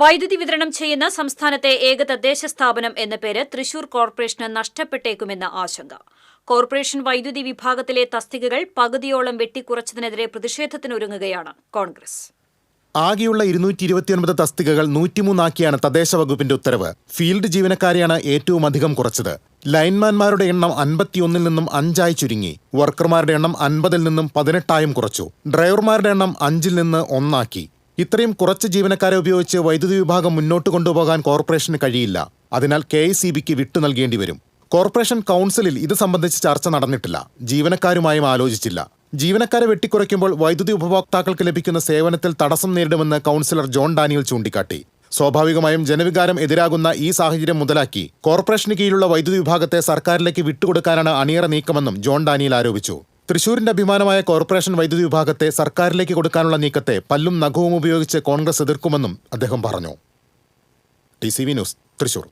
വൈദ്യുതി വിതരണം ചെയ്യുന്ന സംസ്ഥാനത്തെ ഏക തദ്ദേശ സ്ഥാപനം എന്ന പേര് തൃശൂർ കോർപ്പറേഷന് നഷ്ടപ്പെട്ടേക്കുമെന്ന ആശങ്ക. കോർപ്പറേഷൻ വൈദ്യുതി വിഭാഗത്തിലെ തസ്തികകൾ പകുതിയോളം വെട്ടിക്കുറച്ചതിനെതിരെ പ്രതിഷേധത്തിനൊരുങ്ങുകയാണ് കോൺഗ്രസ്. ആകെയുള്ള ഇരുന്നൂറ്റി ഇരുപത്തിയൊൻപത് തസ്തികകൾ നൂറ്റിമൂന്നാക്കിയാണ് തദ്ദേശ വകുപ്പിന്റെ ഉത്തരവ്. ഫീൽഡ് ജീവനക്കാരെയാണ് ഏറ്റവും അധികം കുറച്ചത്. ലൈൻമാൻമാരുടെ എണ്ണം അൻപത്തിയൊന്നിൽ നിന്നും അഞ്ചായി ചുരുങ്ങി. വർക്കർമാരുടെ എണ്ണം അൻപതിൽ നിന്നും പതിനെട്ടായും കുറച്ചു. ഡ്രൈവർമാരുടെ എണ്ണം അഞ്ചിൽ നിന്ന് ഒന്നാക്കി. ഇത്രയും കുറച്ച് ജീവനക്കാരെ ഉപയോഗിച്ച് വൈദ്യുതി വിഭാഗം മുന്നോട്ട് കൊണ്ടുപോകാൻ കോർപ്പറേഷന് കഴിയില്ല. അതിനാൽ കെ ഐ സി ബിക്ക് വിട്ടു നൽകേണ്ടി വരും. കോർപ്പറേഷൻ കൗൺസിലിൽ ഇത് സംബന്ധിച്ച് ചർച്ച നടന്നിട്ടില്ല. ജീവനക്കാരുമായും ആലോചിച്ചില്ല. ജീവനക്കാരെ വെട്ടിക്കുറയ്ക്കുമ്പോൾ വൈദ്യുതി ഉപഭോക്താക്കൾക്ക് ലഭിക്കുന്ന സേവനത്തിൽ തടസ്സം നേരിടുമെന്ന് കൗൺസിലർ ജോൺ ഡാനിയൽ ചൂണ്ടിക്കാട്ടി. സ്വാഭാവികമായും ജനവികാരം എതിരാകുന്ന ഈ സാഹചര്യം മുതലാക്കി. കോർപ്പറേഷന് കീഴിലുള്ള വൈദ്യുതി വിഭാഗത്തെ സർക്കാരിലേക്ക് വിട്ടുകൊടുക്കാനാണ് അണിയറ നീക്കമെന്നും ജോൺ ഡാനിയൽ ആരോപിച്ചു. തൃശൂരിന്റെ അഭിമാനമായ കോർപ്പറേഷൻ വൈദ്യുതി വിഭാഗത്തെ സർക്കാരിലേക്ക് കൊടുക്കാനുള്ള നീക്കത്തെ പല്ലും നഖവും ഉപയോഗിച്ച് കോൺഗ്രസ് എതിർക്കുമെന്നും അദ്ദേഹം പറഞ്ഞു. T C V news Thrissur.